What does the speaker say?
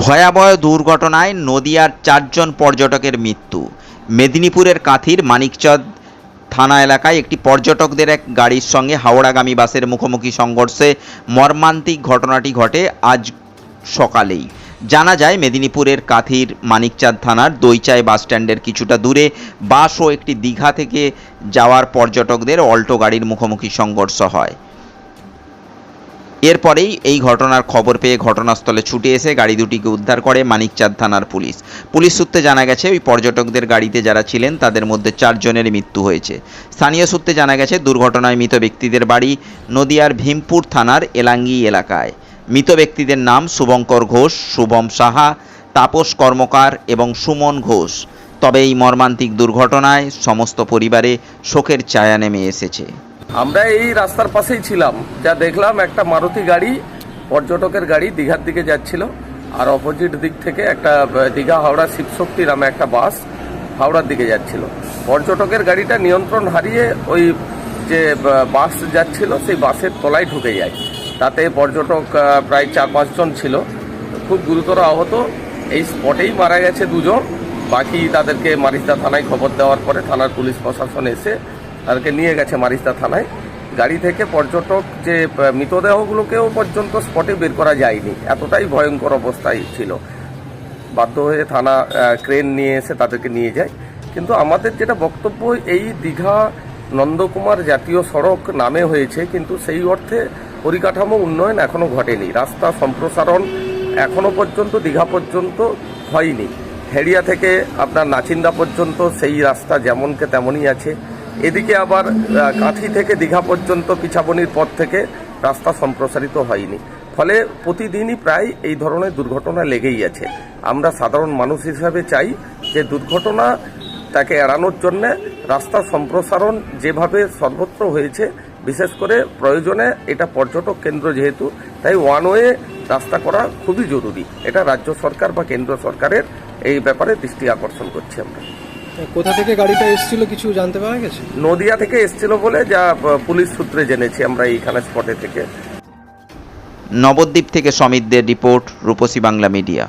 ভয়াবহ দুর্ঘটনায় নদিয়ার চারজন পর্যটকের মৃত্যু। মেদিনীপুরের কাঁথির মানিকচাঁদ থানা এলাকায় একটি পর্যটকদের এক গাড়ির সঙ্গে হাওড়াগামী বাসের মুখোমুখি সংঘর্ষে মর্মান্তিক ঘটনাটি ঘটে আজ সকালেই। জানা যায়, মেদিনীপুরের কাঁথির মানিকচাঁদ থানার দইচাই বাস স্ট্যান্ডের কিছুটা দূরে বাস ও একটি দীঘা থেকে যাওয়ার পর্যটকদের অল্টো গাড়ির মুখোমুখি সংঘর্ষ হয়। এরপরেই এই ঘটনার খবর পেয়ে ঘটনাস্থলে ছুটে এসে গাড়ি দুটিকে উদ্ধার করে মানিকচাঁদ থানার পুলিশ। পুলিশ সূত্রে জানা গেছে, ওই পর্যটকদের গাড়িতে যারা ছিলেন, তাদের মধ্যে চারজনের মৃত্যু হয়েছে। স্থানীয় সূত্রে জানা গেছে, দুর্ঘটনায় মৃত ব্যক্তিদের বাড়ি নদিয়ার ভীমপুর থানার এলাঙ্গি এলাকায়। মৃত ব্যক্তিদের নাম শুভঙ্কর ঘোষ, শুভম সাহা, তাপস কর্মকার এবং সুমন ঘোষ। তবে এই মর্মান্তিক দুর্ঘটনায় সমস্ত পরিবারে শোকের ছায়া নেমে এসেছে। আমরা এই রাস্তার পাশেই ছিলাম। যা দেখলাম একটা মারুতি গাড়ি, পর্যটকের গাড়ি দীঘার দিকে যাচ্ছিল। আর অপোজিট দিক থেকে একটা দীঘা হাওড়া শিবশক্তি নামে একটা বাস হাওড়ার দিকে যাচ্ছিল। পর্যটকের গাড়িটা নিয়ন্ত্রণ হারিয়ে ওই যে বাস যাচ্ছিল, সেই বাসের তলায় ঢুকে যায়। তাতে পর্যটক প্রায় চার পাঁচজন ছিল। খুব গুরুতর আহত। এই স্পটেই মারা গেছে দুজন। বাকি তাদেরকে মারিস্তা থানায় খবর দেওয়ার পরে থানার পুলিশ প্রশাসন এসে তাদেরকে নিয়ে গেছে মারিস্তা থানায়। গাড়ি থেকে পর্যটক যে মৃতদেহগুলোকেও পর্যন্ত স্পটে বের করা যায়নি। এতটাই ভয়ঙ্কর অবস্থায় ছিল। বাধ্য হয়ে থানা ক্রেন নিয়ে এসে তাদেরকে নিয়ে যায়। কিন্তু আমাদের যেটা বক্তব্য, এই দীঘা নন্দকুমার জাতীয় সড়ক নামে হয়েছে, কিন্তু সেই অর্থে পরিকাঠামো উন্নয়ন এখনও ঘটেনি। রাস্তা সম্প্রসারণ এখনও পর্যন্ত, দীঘা পর্যন্ত হয়নি। হেড়িয়া থেকে আপনার নাচিন্দা পর্যন্ত সেই রাস্তা যেমনকে তেমনই আছে। এদিকে আবার কাঁথি থেকে দীঘা পর্যন্ত পিছাবনির পথ থেকে রাস্তা সম্প্রসারিত হয়নি। ফলে প্রতিদিনই প্রায় এই ধরনের দুর্ঘটনা লেগেই আছে। আমরা সাধারণ মানুষ হিসাবে চাই যে দুর্ঘটনা তাকে এড়ানোর জন্য রাস্তা সম্প্রসারণ যেভাবে সর্বত্র হয়েছে, বিশেষ করে প্রয়োজনে এটা পর্যটক কেন্দ্র যেহেতু, তাই ওয়ান ওয়ে রাস্তা করা খুবই জরুরি। এটা রাজ্য সরকার বা কেন্দ্র সরকারের এই ব্যাপারে দৃষ্টি আকর্ষণ করছি আমরা। কোথা থেকে গাড়িটা এসেছিল কিছু জানতে পারা গেছে? নদিয়া থেকে এসেছিল বলে যা পুলিশ সূত্রে জেনেছি আমরা এইখানে স্পটে থেকে। নবদ্বীপ থেকে সমিতদের রিপোর্ট রূপসী বাংলা মিডিয়া।